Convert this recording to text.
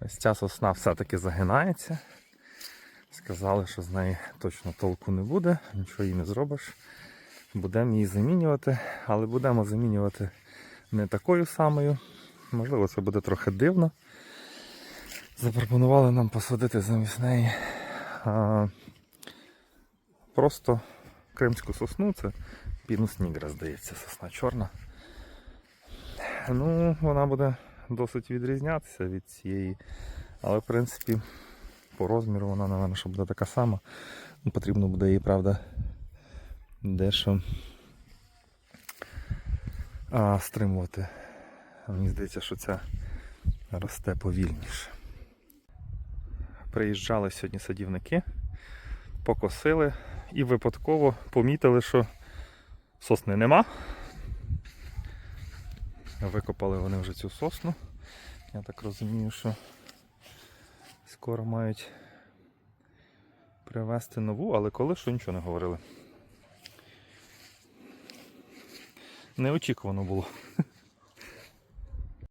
Ось ця сосна все-таки загинається. Сказали, що з неї точно толку не буде, нічого їй не зробиш. Будемо її замінювати, але будемо замінювати не такою самою. Можливо, це буде трохи дивно. Запропонували нам посадити замість неї а, просто кримську сосну, це пінус нігра, здається, сосна чорна. Ну, вона буде досить відрізнятися від цієї. Але, в принципі, по розміру вона, напевно, що буде така сама. Ну, Потрібно буде її, правда, дещо а, стримувати. Мені здається, що ця росте повільніше. Приїжджали сьогодні садівники, покосили і випадково помітили, що сосни нема. Викопали вони вже цю сосну. Я так розумію, що скоро мають привезти нову, але коли що нічого не говорили. Неочікувано було.